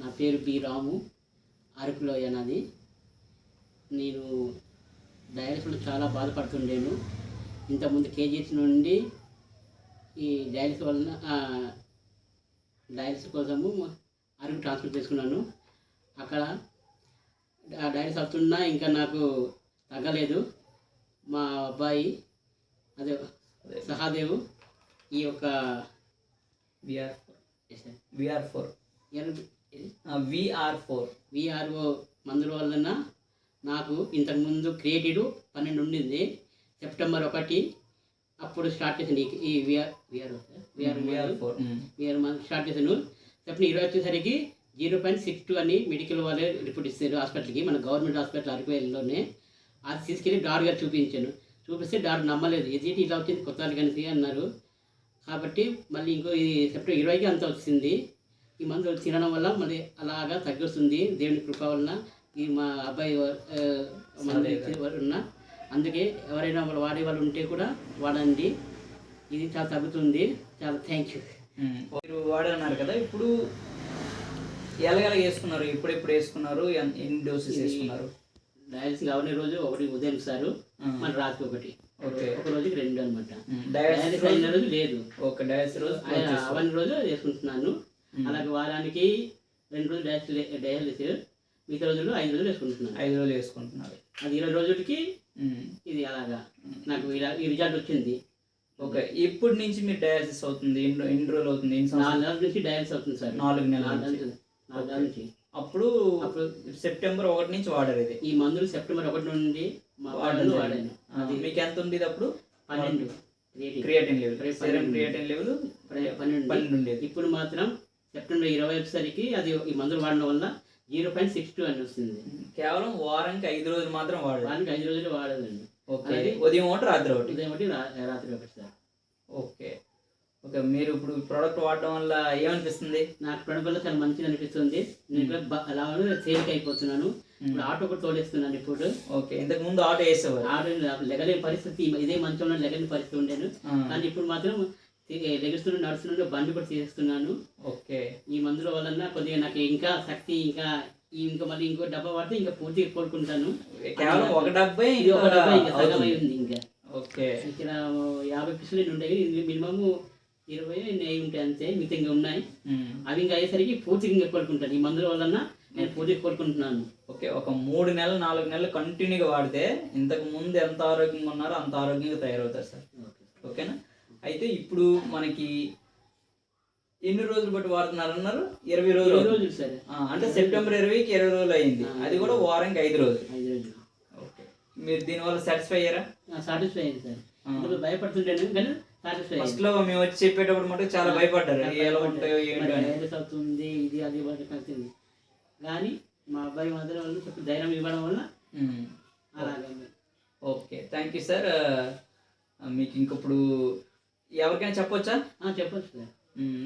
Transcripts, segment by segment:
నా పేరు పి రాము అరకులోయ నాది నేను డయాలసిస్లో చాలా బాధపడుతుండేను. ఇంతకుముందు కేజీహెచ్ నుండి ఈ డయాలసిస్ వలన డయాలసిస్ కోసము అరకు ట్రాన్స్ఫర్ చేసుకున్నాను. అక్కడ ఆ డయాలసిస్ అవుతున్నా ఇంకా నాకు తగ్గలేదు. మా అబ్బాయి అదే సహాదేవ్. ఈ యొక్క. VR four VR four VRO మందుల వలన నాకు ఇంతకుముందు క్రియేటివ్ పన్నెండు ఉండింది. సెప్టెంబర్ ఒకటి అప్పుడు స్టార్ట్ చేసింది ఈ- VR VRO VR VR four VR మందు స్టార్ట్ చేశాను. సెప్టెంబర్ ఇరవై వచ్చేసరికి జీరో పాయింట్ సిక్స్ టూ అని మెడికల్ వాళ్ళే రిపోర్ట్ ఇస్తారు హాస్పిటల్కి మన గవర్నమెంట్ హాస్పిటల్ అరకువేలులోనే. అది తీసుకెళ్ళి డాక్టర్ గారు చూపించాను. చూపిస్తే డాక్టర్ నమ్మలేదు. ఇది ఇలా వచ్చింది కొత్త అన్నారు కాబట్టి మళ్ళీ ఇంకో ఈ సెప్టెంబర్ ఇరవైకి అంత వచ్చింది. ఈ మందు తినడం వల్ల మళ్ళీ అలాగా తగ్గుతుంది దేవుని కృప వలన. ఈ మా అబ్బాయి వలన. అందుకే ఎవరైనా వాళ్ళు వాడే వాళ్ళు ఉంటే కూడా వాడండి. ఇది చాలా తగ్గుతుంది. చాలా థ్యాంక్ యూ. మీరు వాడన్నారు కదా ఇప్పుడు ఎలాగెలా వేసుకున్నారు? ఇప్పుడు ఎప్పుడు వేసుకున్నారు? ఎన్- ఎన్ని డోసెస్ వేసుకున్నారు? డయాలసిస్ అవని రోజు ఒకటి ఉదయం సారు మన రాత్రి ఒకటి. ఓకే. ఒక రోజుకి రెండు అనమాట డయాలసిస్ అయిన రోజు? లేదు. ఓకే డయాలసిస్ రోజు ఆయన అవని రోజు వేసుకుంటున్నాను. అలాగే వారానికి రెండు రోజులు డయాలసిస్ డయాలసిస్ మిగతా రోజులు ఐదు రోజులు వేసుకుంటున్నాను. ఐదు రోజులు వేసుకుంటున్నారు. అది ఇరవై రోజులకి. ఇది అలాగా. నాకు ఇలా ఈ రిజల్ట్ వచ్చింది. ఓకే ఇప్పటి నుంచి మీరు డయాలసిస్ అవుతుంది ఎన్ని ఎన్ని రోజులు అవుతుంది నాలుగు నెలల నుంచి డయాలసిస్ అవుతుంది సార్. నాలుగు నెలల నాలుగు నుంచి. నాలుగు నెలల నుంచి. అప్పుడు అప్పుడు సెప్టెంబర్ ఒకటి నుంచి వాడారు ఇది. ఈ మందులు సెప్టెంబర్ ఒకటి నుండి వాడాను. వాడాను ఆ, మీకు ఎంత ఉండేది అప్పుడు? పన్నెండు. Creatine level. Serum creatine level పన్నెండు పన్నెండు ఉండేది. ఇప్పుడు మాత్రం సెప్టెంబర్ ఇరవై వచ్చేసరికి అది ఈ మందులు వాడడం వల్ల జీరో పాయింట్ సిక్స్ టూ అని వస్తుంది. కేవలం వారానికి ఐదు రోజులు మాత్రం వాడారు. వారానికి ఐదు రోజులు వాడదండి ఓకే. ఉదయం ఒకటి రాత్రి ఒకటి. ఉదయం ఒకటి రాత్రి ఒకటి సార్. ఓకే. ఓకే మీరు ఇప్పుడు ప్రోడక్ట్ వాడడం వల్ల ఏమనిపిస్తుంది? నాకు ప్రొడక్ట్ వల్ల చాలా మంచిగా అనిపిస్తుంది. నేను అలా తేలిక అయిపోతున్నాను. ఇప్పుడు ఆటో కూడా తోలేస్తున్నాను ఇప్పుడు ఓకే ఇంతకు ముందు ఆటో వేసేవారు? ఆటో లెగలేని పరిస్థితి ఇదే మంచంలో లెగలేని పరిస్థితి ఉండేను కానీ ఇప్పుడు మాత్రం లెగుస్తున్నాను నడుస్తున్నాను బండి కూడా తీసేస్తున్నాను. ఓకే. ఈ మందుల వలన కొద్దిగా నాకు ఇంకా శక్తి ఇంకా ఇంకా మళ్ళీ ఇంకో డబ్బా పడితే ఇంకా పూర్తిగా కోలుకుంటాను. కేవలం ఒక డెబ్బై ఇది ఒక డబ్బా ఇంకా సగం అవుతుంది. అయి ఉంది ఇంకా. ఓకే. ఇక్కడ యాభై పిసులు ఉండేవి మినిమమ్ ఇరవై నెయ్యి ఉంటాయి అంతే మిగతా ఇంకా ఉన్నాయి. అవి ఇంకా అయ్యేసరికి పూర్తిగా ఇంకా కోలుకుంటాను ఈ మందుల వలన నేను పూర్తిగా కోలుకుంటున్నాను. ఓకే ఒక మూడు నెలలు నాలుగు నెలలు కంటిన్యూగా వాడితే ఇంతకు ముందు ఎంత ఆరోగ్యంగా ఉన్నారో అంత ఆరోగ్యంగా తయారవుతారు సార్. ఓకేనా? అయితే ఇప్పుడు మనకి ఎన్ని రోజులు బట్టి వాడుతున్నారు అన్నారు ఇరవై రోజులు. రోజులు సరే. అంటే సెప్టెంబర్ ఇరవైకి ఇరవై రోజులు అయింది. అది కూడా వారానికి ఐదు రోజులు. ఐదు రోజులు. ఓకే. మీరు దీనివల్ల సాటిస్ఫై అయ్యారా? సాటిస్ఫై అయింది సార్. భయపడుతుంటాను కానీ ఫస్ట్లో మేము వచ్చి చెప్పేటప్పుడు మటుకు చాలా భయపడ్డారు. ఎలా ఉంటాయో ఏంటో అవుతుంది? ఇది అది కలిసింది కానీ మా అబ్బాయి మాత్రం వాళ్ళు చెప్పి ధైర్యం ఇవ్వడం వల్ల. అలాగే ఓకే. థ్యాంక్ యూ సార్ మీకు ఇంకప్పుడు ఎవరికైనా చెప్పొచ్చా? చెప్పొచ్చు సార్.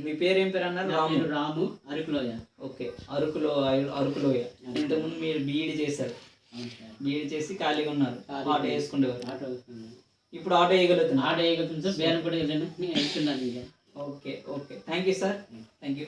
మీ పేరు ఏం పేరు అన్నారు? రాము. రాము అరకులోయ. ఓకే. అరకులో అరకులోయ. ఇంతకుముందు మీరు బీఈడి చేశారు. బీఈడి చేసి ఖాళీగా ఉన్నారు. ఆటో వేసుకునేవారు. ఆటో వస్తుంది ఇప్పుడు ఆటో వేయగలుగుతున్నారు ఆటో వేయగలుగుతుంది సార్ బేరం కూడా వెళ్ళాను నేను వెళ్తున్నాను ఇంకా. Okay okay. Thank you sir thank you